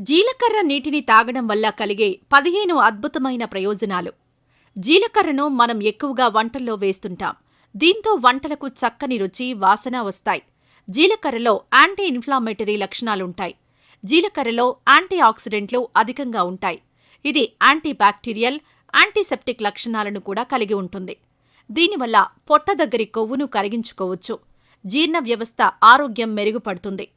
జీలకర్ర నీటిని తాగడం వల్ల కలిగే పదిహేను అద్భుతమైన ప్రయోజనాలు. జీలకర్రను మనం ఎక్కువగా వంటల్లో వేస్తుంటాం. దీంతో వంటలకు చక్కని రుచి వాసన వస్తాయి. జీలకర్రలో యాంటీ ఇన్ఫ్లామేటరీ లక్షణాలుంటాయి. జీలకర్రలో యాంటీ ఆక్సిడెంట్లు అధికంగా ఉంటాయి. ఇది యాంటీ బ్యాక్టీరియల్ యాంటీసెప్టిక్ లక్షణాలను కూడా కలిగి ఉంటుంది. దీనివల్ల పొట్ట దగ్గరి కొవ్వును కరిగించుకోవచ్చు. జీర్ణ వ్యవస్థ ఆరోగ్యం మెరుగుపడుతుంది.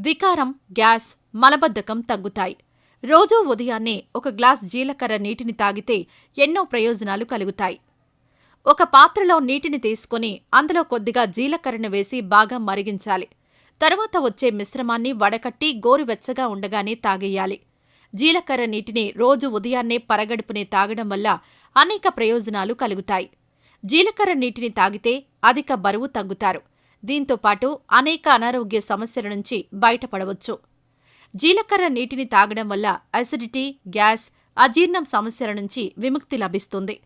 వికారం గ్యాస్ మలబద్ధకం తగ్గుతాయి. రోజూ ఉదయాన్నే ఒక గ్లాస్ జీలకర్ర నీటిని తాగితే ఎన్నో ప్రయోజనాలు కలుగుతాయి. ఒక పాత్రలో నీటిని తీసుకుని అందులో కొద్దిగా జీలకర్రను వేసి బాగా మరిగించాలి. తరువాత వచ్చే మిశ్రమాన్ని వడకట్టి గోరువెచ్చగా ఉండగానే తాగేయాలి. జీలకర్ర నీటిని రోజు ఉదయాన్నే పరగడుపునే తాగడం వల్ల అనేక ప్రయోజనాలు కలుగుతాయి. జీలకర్ర నీటిని తాగితే అధిక బరువు తగ్గుతారు. దీంతో పాటు అనేక అనారోగ్య సమస్యల నుంచి బయటపడవచ్చు. జీలకర్ర నీటిని తాగడం వల్ల అసిడిటీ గ్యాస్ అజీర్ణం సమస్యల నుంచి విముక్తి లభిస్తుంది.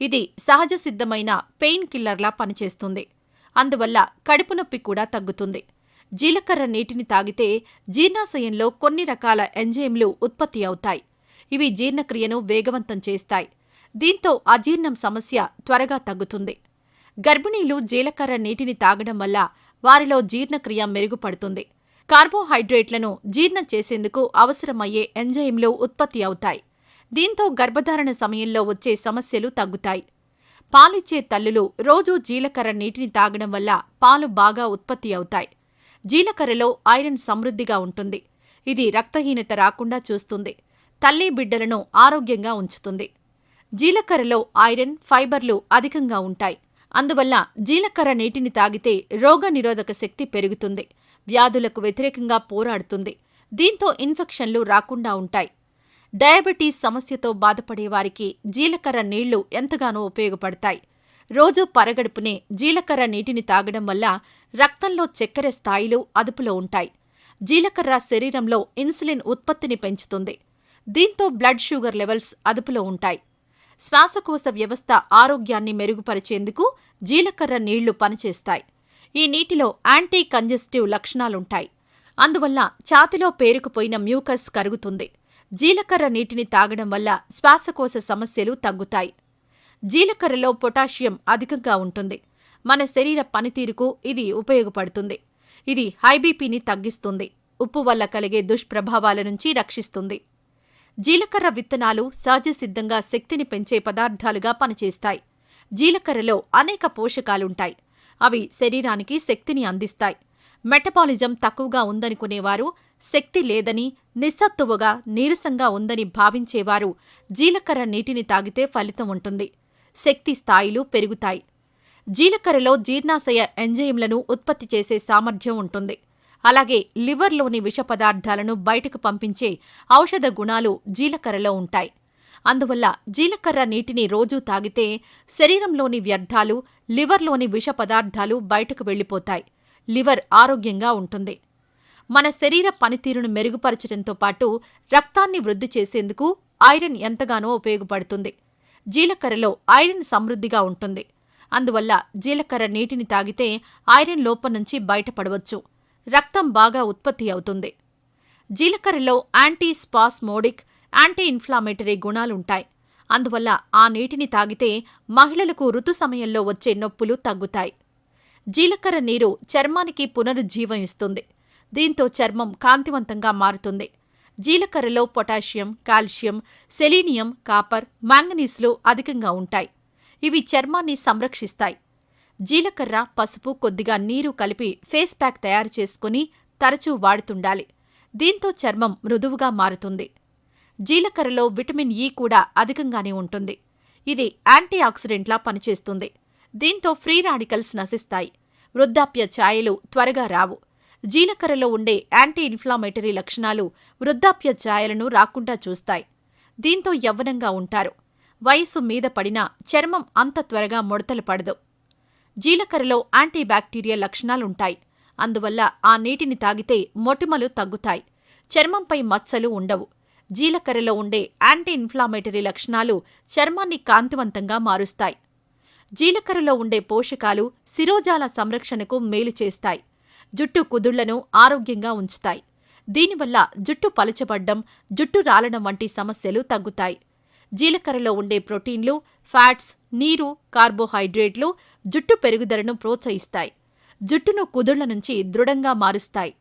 ఇది సహజ సిద్ధమైన పెయిన్ కిల్లర్లా పనిచేస్తుంది. అందువల్ల కడుపు నొప్పి కూడా తగ్గుతుంది. జీలకర్ర నీటిని తాగితే జీర్ణాశయంలో కొన్ని రకాల ఎంజైమ్లు ఉత్పత్తి అవుతాయి. ఇవి జీర్ణక్రియను వేగవంతం చేస్తాయి. దీంతో అజీర్ణం సమస్య త్వరగా తగ్గుతుంది. గర్భిణీలు జీలకర్ర నీటిని తాగడం వల్ల వారిలో జీర్ణక్రియ మెరుగుపడుతుంది. కార్బోహైడ్రేట్లను జీర్ణం చేసేందుకు అవసరమయ్యే ఎంజైమ్లు ఉత్పత్తి అవుతాయి. దీంతో గర్భధారణ సమయంలో వచ్చే సమస్యలు తగ్గుతాయి. పాలిచ్చే తల్లులు రోజూ జీలకర్ర నీటిని తాగడం వల్ల పాలు బాగా ఉత్పత్తి అవుతాయి. జీలకర్రలో ఐరన్ సమృద్ధిగా ఉంటుంది. ఇది రక్తహీనత రాకుండా చూస్తుంది. తల్లి బిడ్డలను ఆరోగ్యంగా ఉంచుతుంది. జీలకర్రలో ఐరన్ ఫైబర్లు అధికంగా ఉంటాయి. అందువల్ల జీలకర్ర నీటిని తాగితే రోగనిరోధక శక్తి పెరుగుతుంది. వ్యాధులకు వ్యతిరేకంగా పోరాడుతుంది. దీంతో ఇన్ఫెక్షన్లు రాకుండా ఉంటాయి. డయాబెటీస్ సమస్యతో బాధపడేవారికి జీలకర్ర నీళ్ళు ఎంతగానో ఉపయోగపడతాయి. రోజూ పరగడుపునే జీలకర్ర నీటిని తాగడం వల్ల రక్తంలో చక్కెర స్థాయిలు అదుపులో ఉంటాయి. జీలకర్ర శరీరంలో ఇన్సులిన్ ఉత్పత్తిని పెంచుతుంది. దీంతో బ్లడ్ షుగర్ లెవెల్స్ అదుపులో ఉంటాయి. శ్వాసకోశ వ్యవస్థ ఆరోగ్యాన్ని మెరుగుపరిచేందుకు జీలకర్ర నీళ్ళు పనిచేస్తాయి. ఈ నీటిలో యాంటీ కంజెస్టివ్ లక్షణాలుంటాయి. అందువల్ల ఛాతిలో పేరుకుపోయిన మ్యూకస్ కరుగుతుంది. జీలకర్ర నీటిని తాగడం వల్ల శ్వాసకోశ సమస్యలు తగ్గుతాయి. జీలకర్రలో పొటాషియం అధికంగా ఉంటుంది. మన శరీర పనితీరుకు ఇది ఉపయోగపడుతుంది. ఇది హైబీపీని తగ్గిస్తుంది. ఉప్పు వల్ల కలిగే దుష్ప్రభావాల నుంచి రక్షిస్తుంది. జీలకర్ర విత్తనాలు సహజసిద్ధంగా శక్తిని పెంచే పదార్థాలుగా పనిచేస్తాయి. జీలకర్రలో అనేక పోషకాలుంటాయి. అవి శరీరానికి శక్తిని అందిస్తాయి. మెటబాలిజం తక్కువగా ఉందనుకునేవారు శక్తి లేదని నిస్సత్తువుగా నీరసంగా ఉందని భావించేవారు జీలకర్ర నీటిని తాగితే ఫలితం ఉంటుంది. శక్తి స్థాయిలు పెరుగుతాయి. జీలకర్రలో జీర్ణాశయ ఎంజైమ్లను ఉత్పత్తి చేసే సామర్థ్యం ఉంటుంది. అలాగే లివర్లోని విష పదార్థాలను బయటకు పంపించే ఔషధ గుణాలు జీలకర్రలో ఉంటాయి. అందువల్ల జీలకర్ర నీటిని రోజూ తాగితే శరీరంలోని వ్యర్థాలు లివర్లోని విష పదార్థాలు బయటకు వెళ్ళిపోతాయి. లివర్ ఆరోగ్యంగా ఉంటుంది. మన శరీర పనితీరును మెరుగుపరచడంతో పాటు రక్తాన్ని వృద్ధి చేసేందుకు ఐరన్ ఎంతగానో ఉపయోగపడుతుంది. జీలకర్రలో ఐరన్ సమృద్ధిగా ఉంటుంది. అందువల్ల జీలకర్ర నీటిని తాగితే ఐరన్ లోపం నుంచి బయటపడవచ్చు. రక్తం బాగా ఉత్పత్తి అవుతుంది. జీలకర్రలో యాంటీ స్పాస్మోడిక్ యాంటీ ఇన్ఫ్లామేటరీ గుణాలుంటాయి. అందువల్ల ఆ నీటిని తాగితే మహిళలకు ఋతు సమయంలో వచ్చే నొప్పులు తగ్గుతాయి. జీలకర్ర నీరు చర్మానికి పునరుజ్జీవం ఇస్తుంది. దీంతో చర్మం కాంతివంతంగా మారుతుంది. జీలకర్రలో పొటాషియం కాల్షియం సెలీనియం కాపర్ మాంగనీస్లు అధికంగా ఉంటాయి. ఇవి చర్మాన్ని సంరక్షిస్తాయి. జీలకర్ర పసుపు కొద్దిగా నీరు కలిపి ఫేస్ ప్యాక్ తయారు చేసుకుని తరచూ వాడుతుండాలి. దీంతో చర్మం మృదువుగా మారుతుంది. జీలకర్రలో విటమిన్ ఈ కూడా అధికంగానే ఉంటుంది. ఇది యాంటీ ఆక్సిడెంట్లా పనిచేస్తుంది. దీంతో ఫ్రీ రాడికల్స్ నశిస్తాయి. వృద్ధాప్య ఛాయలు త్వరగా రావు. జీలకర్రలో ఉండే యాంటీ ఇన్ఫ్లామేటరీ లక్షణాలు వృద్ధాప్య ఛాయలను రాకుండా చూస్తాయి. దీంతో యవ్వనంగా ఉంటారు. వయస్సు మీద పడినా చర్మం అంత త్వరగా ముడతలు పడదు. జీలకర్రలో యాంటీ లక్షణాలుంటాయి. అందువల్ల ఆ నీటిని తాగితే మొటిమలు తగ్గుతాయి. చర్మంపై మచ్చలు ఉండవు. జీలకర్రలో ఉండే యాంటీ ఇన్ఫ్లామేటరీ లక్షణాలు చర్మాన్ని కాంతివంతంగా మారుస్తాయి. జీలకర్రలో ఉండే పోషకాలు శిరోజాల సంరక్షణకు మేలు చేస్తాయి. జుట్టు కుదుళ్ళను ఆరోగ్యంగా ఉంచుతాయి. దీనివల్ల జుట్టు పలచబడ్డం జుట్టు రాలడం వంటి సమస్యలు తగ్గుతాయి. జీలకర్రలో ఉండే ప్రోటీన్లు ఫ్యాట్స్ నీరు కార్బోహైడ్రేట్లు జుట్టు పెరుగుదలను ప్రోత్సహిస్తాయి. జుట్టును కుదుళ్ళ నుంచి దృఢంగా మారుస్తాయి.